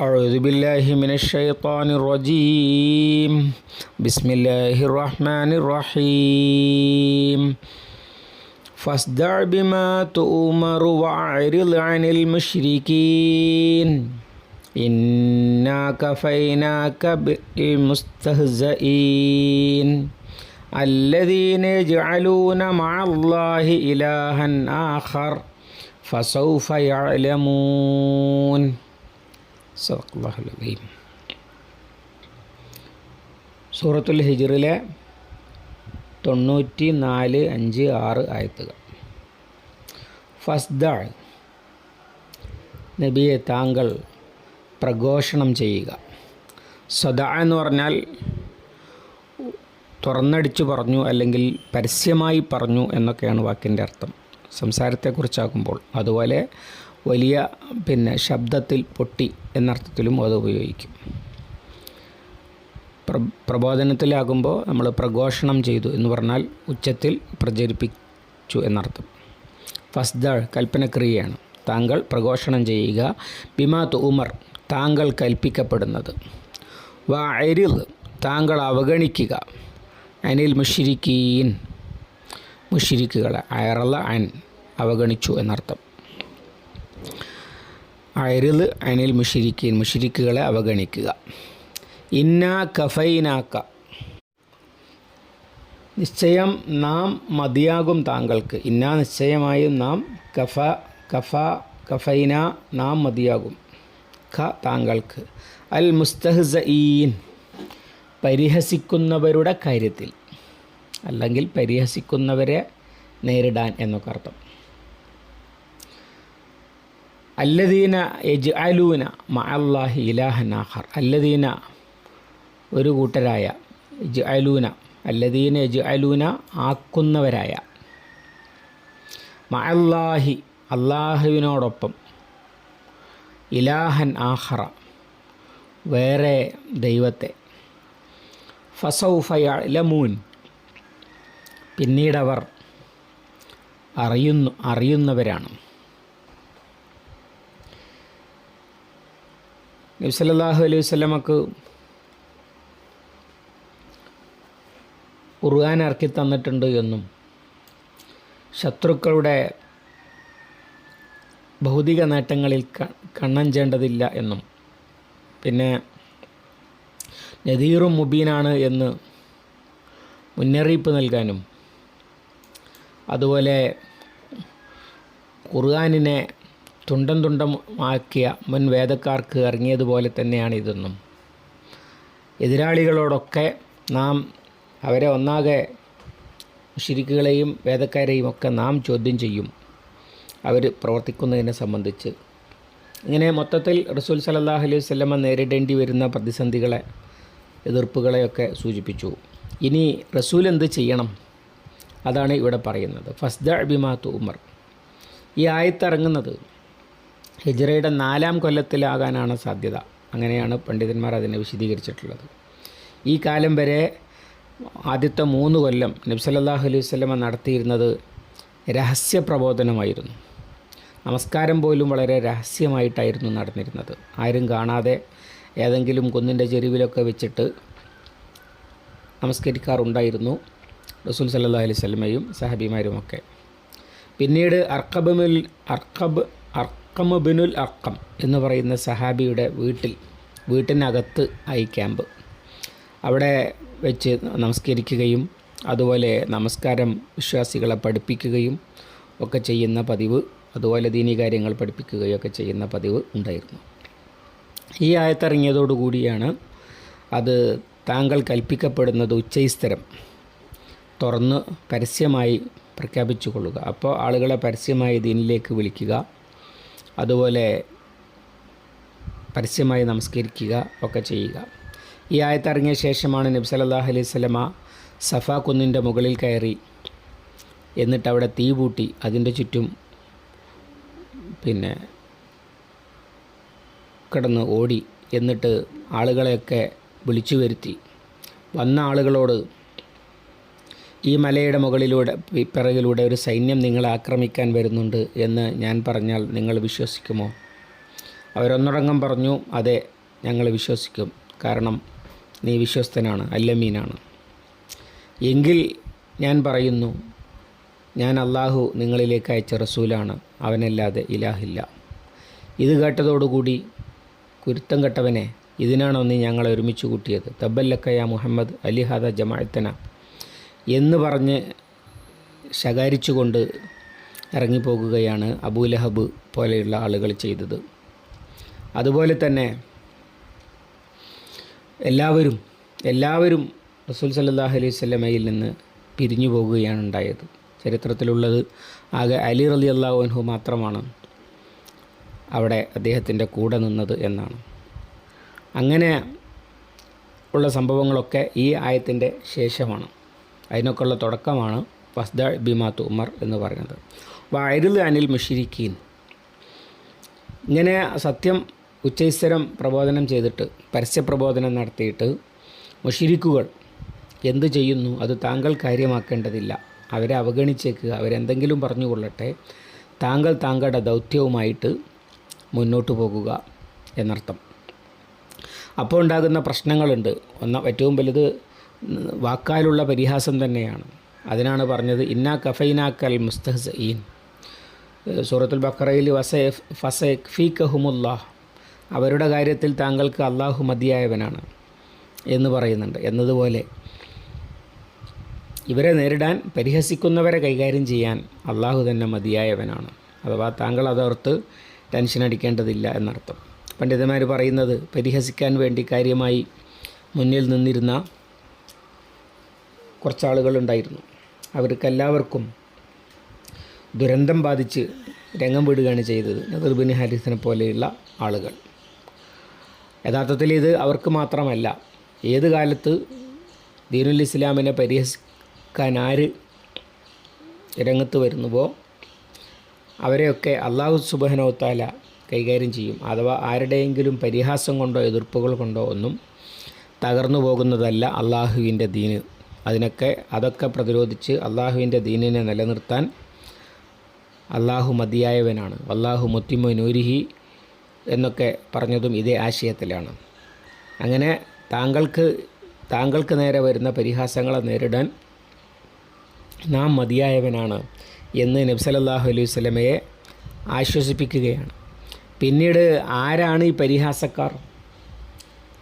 أعوذ بالله من الشيطان الرجيم. بسم الله الرحمن الرحيم. فاصدع بما تؤمر وأعرض عن المشركين. إنا كفيناك بالمستهزئين. الذين يجعلون مع الله إلها آخر. فسوف يعلمون. സദാഹുലീം സൂറത്തുൽ ഹിജറിലെ തൊണ്ണൂറ്റി നാല് അഞ്ച് ആറ് ആയത്തുകൾ. ഫസ്ദ നബിയെ താങ്കൾ പ്രഘോഷണം ചെയ്യുക. സദ എന്ന് പറഞ്ഞാൽ തുറന്നടിച്ചു പറഞ്ഞു അല്ലെങ്കിൽ പരസ്യമായി പറഞ്ഞു എന്നൊക്കെയാണ് വാക്കിന്റെ അർത്ഥം. സംസാരത്തെക്കുറിച്ചാകുമ്പോൾ അതുപോലെ വലിയ പിന്നെ ശബ്ദത്തിൽ പൊട്ടി എന്നർത്ഥത്തിലും അത് ഉപയോഗിക്കും. പ്ര പ്രബോധനത്തിലാകുമ്പോൾ നമ്മൾ പ്രഘോഷണം ചെയ്തു എന്ന് പറഞ്ഞാൽ ഉച്ചത്തിൽ പ്രചരിപ്പിച്ചു എന്നർത്ഥം. ഫസ്ദ കൽപ്പനക്രിയയാണ്. താങ്കൾ പ്രഘോഷണം ചെയ്യുക. ബിമാത്ത് ഉമർ താങ്കൾ കൽപ്പിക്കപ്പെടുന്നത്. വാ അരിൽ താങ്കൾ അവഗണിക്കുക. അനിൽ മുഷിരിക്കീൻ മുഷിരിക്കുകളെ അയറല അൻ അവഗണിച്ചു എന്നർത്ഥം. അയറിൽ അനിൽ മുഷിരിക്കീൻ മുഷിരിക്കുകളെ അവഗണിക്കുക. ഇന്ന കഫൈനാക്ക. നിശ്ചയം നാം മതിയാകും താങ്കൾക്ക്. ഇന്ന നിശ്ചയമായും നാം കഫ കഫ കഫൈന നാം മതിയാകും. ഖ താങ്കൾക്ക്. അൽ മുസ്തഹ്സീൻ പരിഹസിക്കുന്നവരുടെ കാര്യത്തിൽ. അല്ലെങ്കിൽ പരിഹസിക്കുന്നവരെ നേരിടാൻ എന്നൊക്കെ അർത്ഥം അല്ലദീന യജ് അലൂന മഅല്ലാഹി ഇലാഹൻ ആഖർ. അല്ലദീന ഒരു കൂട്ടരായ യജ് അലൂന അല്ലദീന യജ് അലൂന ആക്കുന്നവരായ മഅല്ലാഹി അള്ളാഹുവിനോടൊപ്പം ഇലാഹൻ ആഹറ വേറെ ദൈവത്തെ. ഫസൗഫയലമൂൻ പിന്നീടവർ അറിയുന്നു അറിയുന്നവരാണ്. നബ്സല്ലാഹു അലൈഹി വസല്ലമക്ക് ഖുർആൻ ഇറക്കി തന്നിട്ടുണ്ട് എന്നും ശത്രുക്കളുടെ ഭൗതിക നേട്ടങ്ങളിൽ കണ്ണഞ്ചേണ്ടതില്ല എന്നും. പിന്നെ നദീറും മുബീനാണ് എന്ന് മുന്നറിയിപ്പ് നൽകാനും അതുപോലെ ഖുർആാനിനെ തുണ്ടം തുണ്ടമാക്കിയ മുൻ വേദക്കാർക്ക് ഇറങ്ങിയതുപോലെ തന്നെയാണ് ഇതൊന്നും. എതിരാളികളോടൊക്കെ നാം അവരെ ഒന്നാകെ ശിരിക്കുകളെയും വേദക്കാരെയും ഒക്കെ നാം ചോദ്യം ചെയ്യും. അവർ പ്രവർത്തിക്കുന്നതിനെ സംബന്ധിച്ച്. ഇങ്ങനെ മൊത്തത്തിൽ റസൂൽ സലല്ലാഹു അലൈഹി വല്ലമ നേരിടേണ്ടി വരുന്ന പ്രതിസന്ധികളെ എതിർപ്പുകളെയൊക്കെ സൂചിപ്പിച്ചു. ഇനി റസൂൽ എന്ത് ചെയ്യണം? അതാണ് ഇവിടെ പറയുന്നത്. ഫസ്ദ അബിമാത്തു ഉമർ ഈ ആയത്തിറങ്ങുന്നത് ഹിജ്റയുടെ നാലാം കൊല്ലത്തിലാകാനാണ് സാധ്യത. അങ്ങനെയാണ് പണ്ഡിതന്മാർ അതിനെ വിശദീകരിച്ചിട്ടുള്ളത്. ഈ കാലം വരെ ആദ്യത്തെ മൂന്ന് കൊല്ലം നബ്സല്ലാഹു അലൈഹി വല്ലമ നടത്തിയിരുന്നത് രഹസ്യ പ്രബോധനമായിരുന്നു. നമസ്കാരം പോലും വളരെ രഹസ്യമായിട്ടായിരുന്നു നടന്നിരുന്നത്. ആരും കാണാതെ ഏതെങ്കിലും കുന്നിന്റെ ചെരുവിലൊക്കെ വെച്ചിട്ട് നമസ്കരിക്കാറുണ്ടായിരുന്നു റസൂൽ സല്ലാ അലൈഹി സ്വലമയും സഹബിമാരുമൊക്കെ. പിന്നീട് അർക്കബുൽ അർക്കബ് അർക്കമുബിനുൽ അർക്കം എന്ന് പറയുന്ന സഹാബിയുടെ വീട്ടിൽ വീട്ടിനകത്ത് ആയി ക്യാമ്പ്. അവിടെ വെച്ച് നമസ്കരിക്കുകയും അതുപോലെ നമസ്കാരം വിശ്വാസികളെ പഠിപ്പിക്കുകയും ഒക്കെ ചെയ്യുന്ന പതിവ് അതുപോലെ ദീനി കാര്യങ്ങൾ പഠിപ്പിക്കുകയൊക്കെ ചെയ്യുന്ന പതിവ് ഉണ്ടായിരുന്നു. ഈ ആയത്തിറങ്ങിയതോടുകൂടിയാണ് അത് താങ്കൾ കൽപ്പിക്കപ്പെടുന്നത് ഉച്ചൈസ്തരം. തുറന്ന് പരസ്യമായി പ്രഖ്യാപിച്ചു കൊള്ളുക. അപ്പോൾ ആളുകളെ പരസ്യമായി ദീനിലേക്ക് വിളിക്കുക. അതുപോലെ പരസ്യമായി നമസ്കരിക്കുക ഒക്കെ ചെയ്യുക. ഈ ആയത്തിറങ്ങിയ ശേഷമാണ് നബി സല്ലല്ലാഹു അലൈഹി സ്വലമ സഫ കുന്നിന്റെ മുകളിൽ കയറി എന്നിട്ട് അവിടെ തീ പൂട്ടി. അതിന്റെ ചുറ്റും പിന്നെ കിടന്ന് ഓടി എന്നിട്ട് ആളുകളെയൊക്കെ വിളിച്ചു വരുത്തി. വന്ന ആളുകളോട് ഈ മലയുടെ മുകളിലൂടെ പിറകിലൂടെ ഒരു സൈന്യം നിങ്ങളെ ആക്രമിക്കാൻ വരുന്നുണ്ട് എന്ന് ഞാൻ പറഞ്ഞാൽ നിങ്ങൾ വിശ്വസിക്കുമോ? അവരൊന്നടങ്കം പറഞ്ഞു അതെ ഞങ്ങൾ വിശ്വസിക്കും. കാരണം നീ വിശ്വസ്തനാണ് അല്ലമീനാണ്. എങ്കിൽ ഞാൻ പറയുന്നു ഞാൻ അള്ളാഹു നിങ്ങളിലേക്ക് അയച്ച റസൂലാണ് അവനല്ലാതെ ഇലാഹില്ല. ഇത് കേട്ടതോടുകൂടി കുരുത്തം കെട്ടവനെ ഇതിനാണോ നീ ഞങ്ങളെ ഒരുമിച്ച് കൂട്ടിയത്? തബ്ബല്ലക്കയ മുഹമ്മദ് അലിഹാദ ജമാഅത്തന. എന്ന് പറഞ്ഞ് ശകാരിച്ചുകൊണ്ട് ഇറങ്ങിപ്പോകുകയാണ് അബൂലഹബ് പോലെയുള്ള ആളുകൾ ചെയ്തത്. അതുപോലെ തന്നെ എല്ലാവരും എല്ലാവരും റസൂൽ സല്ലാഹു അലൈഹി സ്വലമയിൽ നിന്ന് പിരിഞ്ഞു പോകുകയാണ് ഉണ്ടായത്. ചരിത്രത്തിലുള്ളത് ആകെ അലി റലി അള്ളാഹു അൻഹു മാത്രമാണ് അവിടെ അദ്ദേഹത്തിന്റെ കൂടെ നിന്നത് എന്നാണ്. അങ്ങനെ ഉള്ള സംഭവങ്ങളൊക്കെ ഈ ആയത്തിന്റെ ശേഷമാണ്. അതിനൊക്കെയുള്ള തുടക്കമാണ് ഫസ്ദ ബിമാത്ത് ഉമർ എന്ന് പറയുന്നത്. വയറിൽ അനിൽ മുഷിരിക്കീൻ. ഇങ്ങനെ സത്യം ഉച്ചൈസ്വരം പ്രബോധനം ചെയ്തിട്ട് പരസ്യപ്രബോധനം നടത്തിയിട്ട് മുഷിരിക്കുകൾ എന്ത് ചെയ്യുന്നു അത് താങ്കൾ കാര്യമാക്കേണ്ടതില്ല. അവരെ അവഗണിച്ചേക്കുക അവരെന്തെങ്കിലും പറഞ്ഞുകൊള്ളട്ടെ താങ്കൾ താങ്കളുടെ ദൗത്യവുമായിട്ട് മുന്നോട്ട് പോകുക എന്നർത്ഥം. അപ്പോൾ ഉണ്ടാകുന്ന പ്രശ്നങ്ങളുണ്ട്. ഒന്ന ഏറ്റവും വലുത് വാക്കാലുള്ള പരിഹാസം തന്നെയാണ്. അതിനാണ് പറഞ്ഞത് ഇന്നാ കഫൈനാക്കൽ മുസ്തഹസീൻ സൂറത്തുൽ ബക്കറയിൽ വസ ഫസ ഫീക്കഹുമുല്ലാഹ് അവരുടെ കാര്യത്തിൽ താങ്കൾക്ക് അള്ളാഹു മതിയായവനാണ് എന്ന് പറയുന്നുണ്ട്. എന്നതുപോലെ ഇവരെ നേരിടാൻ പരിഹസിക്കുന്നവരെ കൈകാര്യം ചെയ്യാൻ അള്ളാഹു തന്നെ മതിയായവനാണ്. അഥവാ താങ്കൾ അതോർത്ത് ടെൻഷൻ അടിക്കേണ്ടതില്ല എന്നർത്ഥം. പണ്ഡിതന്മാർ പറയുന്നത് പരിഹസിക്കാൻ വേണ്ടി കാര്യമായി മുന്നിൽ നിന്നിരുന്ന കുറച്ചാളുകളുണ്ടായിരുന്നു. അവർക്കെല്ലാവർക്കും ദുരന്തം ബാധിച്ച് രംഗം വിടുകയാണ് ചെയ്തത്. നദർബിൻ ഹാരിസിനെ പോലെയുള്ള ആളുകൾ. യഥാർത്ഥത്തിൽ ഇത് അവർക്ക് മാത്രമല്ല ഏത് കാലത്ത് ദീനുൽ ഇസ്ലാമിനെ പരിഹസിക്കാൻ ആര് രംഗത്ത് വരുന്നുവോ അവരെയൊക്കെ അള്ളാഹു സുബഹനോത്താല കൈകാര്യം ചെയ്യും. അഥവാ ആരുടെയെങ്കിലും പരിഹാസം കൊണ്ടോ എതിർപ്പുകൾ കൊണ്ടോ ഒന്നും തകർന്നു പോകുന്നതല്ല അള്ളാഹുവിന്റെ ദീന്. അതിനൊക്കെ അതൊക്കെ പ്രതിരോധിച്ച് അള്ളാഹുവിന്റെ ദീനിനെ നിലനിർത്താൻ അള്ളാഹു മതിയായവനാണ്. അള്ളാഹു മുത്തിമു നൂരിഹി എന്നൊക്കെ പറഞ്ഞതും ഇതേ ആശയത്തിലാണ്. അങ്ങനെ താങ്കൾക്ക് താങ്കൾക്ക് നേരെ വരുന്ന പരിഹാസങ്ങളെ നേരിടാൻ നാം മതിയായവനാണ് എന്ന് നബ്സലല്ലാഹു അലൈഹി സ്വലമയെ ആശ്വസിപ്പിക്കുകയാണ്. പിന്നീട് ആരാണ് ഈ പരിഹാസക്കാർ?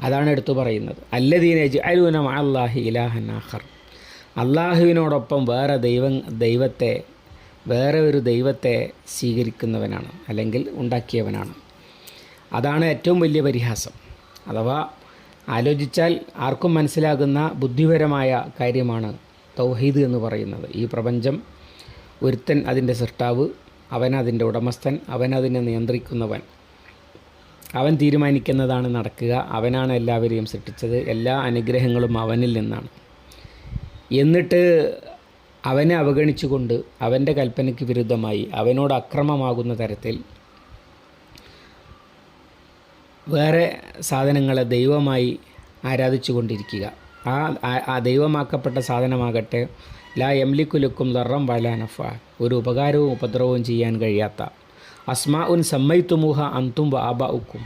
അതാണ് എടുത്തു പറയുന്നത്. അല്ലദീന അലൂനം അള്ളാഹി ആഹർ അള്ളാഹുവിനോടൊപ്പം വേറെ ദൈവം ദൈവത്തെ വേറെ ഒരു ദൈവത്തെ സ്വീകരിക്കുന്നവനാണ് അല്ലെങ്കിൽ ഉണ്ടാക്കിയവനാണ്. അതാണ് ഏറ്റവും വലിയ പരിഹാസം. അഥവാ ആലോചിച്ചാൽ ആർക്കും മനസ്സിലാകുന്ന ബുദ്ധിപരമായ കാര്യമാണ് തൗഹീദ് എന്ന് പറയുന്നത്. ഈ പ്രപഞ്ചം ഒരുത്തൻ അതിന്റെ സൃഷ്ടാവ് അവൻ ഉടമസ്ഥൻ അവൻ അതിനെ നിയന്ത്രിക്കുന്നവൻ. അവൻ തീരുമാനിക്കുന്നതാണ് നടക്കുക. അവനാണ് എല്ലാവരെയും സൃഷ്ടിച്ചത്. എല്ലാ അനുഗ്രഹങ്ങളും അവനിൽ നിന്നാണ്. എന്നിട്ട് അവനെ അവഗണിച്ചുകൊണ്ട് അവന്റെ കൽപ്പനയ്ക്ക് വിരുദ്ധമായി അവനോട് അക്രമമാകുന്ന തരത്തിൽ വേറെ സാധനങ്ങളെ ദൈവമായി ആരാധിച്ചു കൊണ്ടിരിക്കുക ആ ആ ദൈവമാക്കപ്പെട്ട സാധനമാകട്ടെ. ലാ എംലിക്കുലുക്കും ദറം വലാനഫ. ഒരു ഉപകാരവും ഉപദ്രവവും ചെയ്യാൻ കഴിയാത്ത അസ്മാ ഉൻ അന്തും വാബ ഉക്കും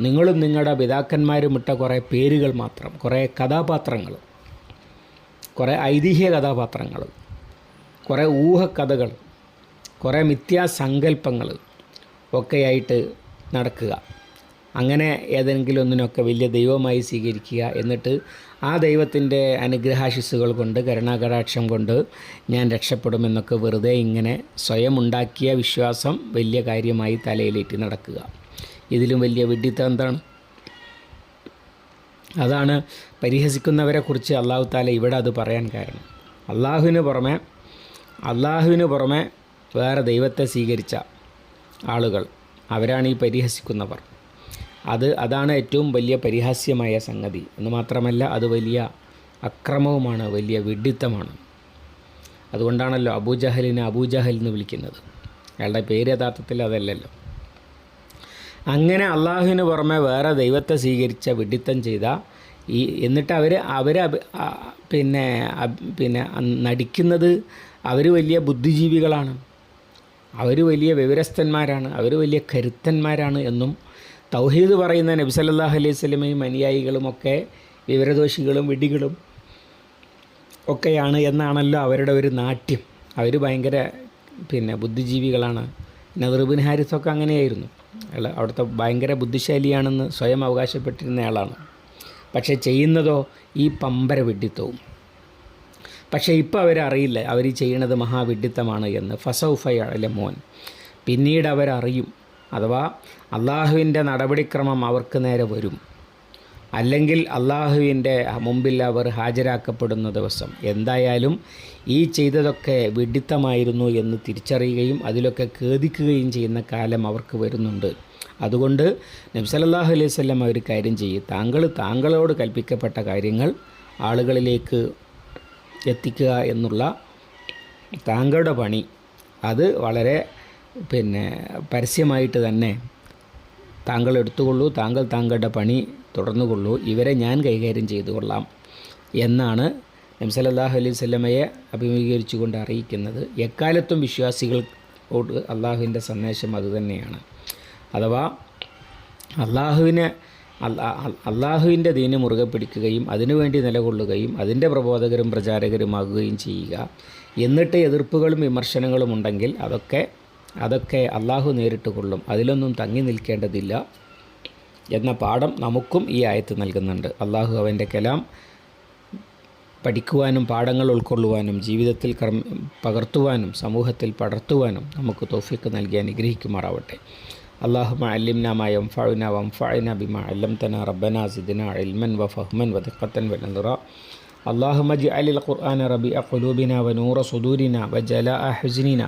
നിങ്ങളും നിങ്ങളുടെ പിതാക്കന്മാരും ഇട്ട കുറേ പേരുകൾ മാത്രം കുറേ കഥാപാത്രങ്ങൾ കുറേ ഐതിഹ്യ കഥാപാത്രങ്ങൾ കുറേ ഊഹക്കഥകൾ കുറേ മിഥ്യാസങ്കല്പങ്ങൾ ഒക്കെയായിട്ട് നടക്കുക. അങ്ങനെ ഏതെങ്കിലും ഒന്നിനൊക്കെ വലിയ ദൈവമായി സ്വീകരിക്കുക എന്നിട്ട് ആ ദൈവത്തിന്റെ അനുഗ്രഹാശിസ്സുകൾ കൊണ്ട് കരുണാകടാക്ഷം കൊണ്ട് ഞാൻ രക്ഷപ്പെടുമെന്നൊക്കെ വെറുതെ ഇങ്ങനെ സ്വയം ഉണ്ടാക്കിയ വിശ്വാസം വലിയ കാര്യമായി തലയിലേറ്റി നടക്കുക. ഇതിലും വലിയ വിഡ്ഢിത്തം എന്താണ്? അതാണ് പരിഹസിക്കുന്നവരെ കുറിച്ച് അള്ളാഹു താല ഇവിടെ അത് പറയാൻ കാരണം. അള്ളാഹുവിന് പുറമെ അള്ളാഹുവിന് പുറമെ വേറെ ദൈവത്തെ സ്വീകരിച്ച ആളുകൾ അവരാണ് ഈ പരിഹസിക്കുന്നവർ. അത് അതാണ് ഏറ്റവും വലിയ പരിഹാസ്യമായ സംഗതി. എന്ന് മാത്രമല്ല അത് വലിയ അക്രമവുമാണ് വലിയ വിഡിത്തമാണ്. അതുകൊണ്ടാണല്ലോ അബൂജഹലിനെ അബൂജഹൽ എന്ന് വിളിക്കുന്നത്. അയാളുടെ പേര് യഥാർത്ഥത്തിൽ അതല്ലല്ലോ. അങ്ങനെ അള്ളാഹുവിന് പുറമെ വേറെ ദൈവത്തെ സ്വീകരിച്ച വിഡിത്തം ചെയ്ത ഈ എന്നിട്ട് അവർ അവർ പിന്നെ പിന്നെ നടിക്കുന്നത് അവർ വലിയ ബുദ്ധിജീവികളാണ്. അവർ വലിയ വിവരസ്ഥന്മാരാണ്. അവർ വലിയ കരുത്തന്മാരാണ് എന്നും തൗഹീദ് പറയുന്ന നബി സല്ലല്ലാഹു അലൈഹി സ്വലമയും അനുയായികളുമൊക്കെ വിവരദോഷികളും വിഡികളും ഒക്കെയാണ് എന്നാണല്ലോ അവരുടെ ഒരു നാട്യം. അവർ ഭയങ്കര പിന്നെ ബുദ്ധിജീവികളാണ്. നദറുബിൻ ഹാരിസൊക്കെ അങ്ങനെയായിരുന്നു. അയാൾ അവിടുത്തെ ഭയങ്കര ബുദ്ധിശാലിയാണെന്ന് സ്വയം അവകാശപ്പെട്ടിരുന്ന ആളാണ്. പക്ഷേ ചെയ്യുന്നതോ ഈ പമ്പര വിഡിത്തവും പക്ഷേ ഇപ്പോൾ അവരറിയില്ല അവർ ചെയ്യണത് മഹാവിഡിത്തമാണ് എന്ന്. ഫസൗഫയലെ മോൻ പിന്നീട് അവരറിയും. അഥവാ അള്ളാഹുവിന്റെ നടപടിക്രമം അവർക്ക് നേരെ വരും. അല്ലെങ്കിൽ അള്ളാഹുവിന്റെ മുമ്പിൽ അവർ ഹാജരാക്കപ്പെടുന്ന ദിവസം. എന്തായാലും ഈ ചെയ്തതൊക്കെ വിഡിത്തമായിരുന്നു എന്ന് തിരിച്ചറിയുകയും അതിലൊക്കെ ഖേദിക്കുകയും ചെയ്യുന്ന കാലം അവർക്ക് വരുന്നുണ്ട്. അതുകൊണ്ട് നബ്സലല്ലാഹു അലൈഹി സ്വല്ലം ഒരു കാര്യം ചെയ്യും. താങ്കൾ താങ്കളോട് കൽപ്പിക്കപ്പെട്ട കാര്യങ്ങൾ ആളുകളിലേക്ക് എത്തിക്കുക എന്നുള്ള താങ്കളുടെ പണി. അത് വളരെ പിന്നെ പരസ്യമായിട്ട് തന്നെ താങ്കൾ എടുത്തുകൊള്ളൂ താങ്കൾ താങ്കളുടെ പണി തുടർന്നുകൊള്ളൂ ഇവരെ ഞാൻ കൈകാര്യം ചെയ്തു കൊള്ളാം എന്നാണ് നംസലല്ലാഹു അലൈഹി സ്വല്ലമയെ അഭിമുഖീകരിച്ചുകൊണ്ട് അറിയിക്കുന്നത്. എക്കാലത്തും വിശ്വാസികളോട് അള്ളാഹുവിന്റെ സന്ദേശം അതുതന്നെയാണ് അഥവാ അള്ളാഹുവിനെ അള്ളാഹുവിന്റെ ദീന് മുറുകെ പിടിക്കുകയും അതിനുവേണ്ടി നിലകൊള്ളുകയും അതിന്റെ പ്രബോധകരും പ്രചാരകരുമാകുകയും ചെയ്യുക. എന്നിട്ട് എതിർപ്പുകളും വിമർശനങ്ങളും ഉണ്ടെങ്കിൽ അതൊക്കെ അതൊക്കെ അള്ളാഹു നേരിട്ട് കൊള്ളും അതിലൊന്നും തങ്ങി നിൽക്കേണ്ടതില്ല എന്ന പാഠം നമുക്കും ഈ ആയത്ത് നൽകുന്നുണ്ട് അള്ളാഹു അവൻ്റെ കലാം പഠിക്കുവാനും പാഠങ്ങൾ ഉൾക്കൊള്ളുവാനും ജീവിതത്തിൽ കർമ്മ പകർത്തുവാനും സമൂഹത്തിൽ പടർത്തുവാനും നമുക്ക് തോഫിക്ക് നൽകി അനുഗ്രഹിക്കുമാറാവട്ടെ اللهم علمنا ما ينفعنا وانفعنا بما علمتنا ربنا زدنا علما وفهما ودقة ونذرا اللهم اجعل القرآن ربيع قلوبنا ونور صدورنا وجلاء حزننا